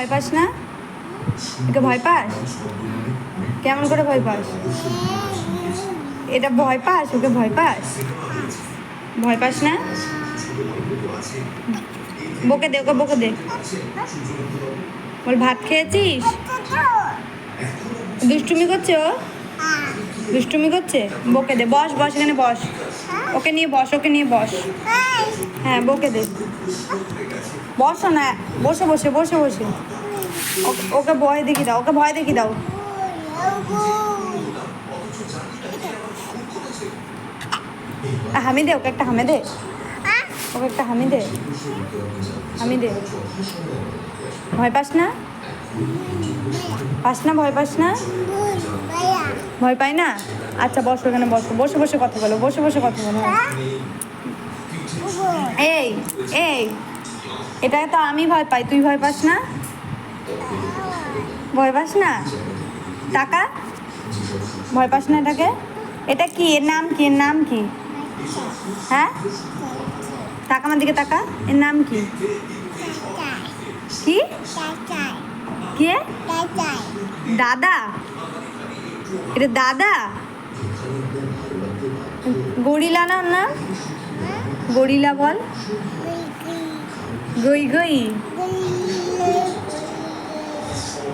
ভয় পাস না? একে ভয় পাস? কেমন করে ভয় পাস? এটা ভয় পাস? ওকে ভয় পাস? ভয় পাস না? বকে দে, ওকে বকে দে। বল, ভাত খেয়েছিস? দুষ্টুমি করছে ও? দুষ্টুমি করছে? বকে দে, বস বস, এখানে বস। ওকে নিয়ে বস, ওকে নিয়ে বস। হ্যাঁ বকে দে। বসো না, বসে বসে বসে বসে। ওকে- ভয় দেখি দাও, ওকে ভয় দেখি দাও। হামি দে, ওকে একটা হামে দে। ওকে একটা হামি দে। হামি দে। ভয় পাস না? পাস না, ভয় পাস না? ভয় পাই না? আচ্ছা বসো এখানে, বসো। বসে বসে, কথা বলো, বসে বসে, কথা বলো। এই এটা তো আমি ভয় পাই, তুই ভয় পাস না? ভয় পাস না? টাকা? ভয় পাস না এটাকে? এটা কি, এর নাম কি, এর নাম কি? হ্যাঁ? টাকা আমার দিকে টাকা এর নাম কি? কি? কে? দাদা? এটা দাদা? গরিলা না নাম? গরিলা বল? গই গই।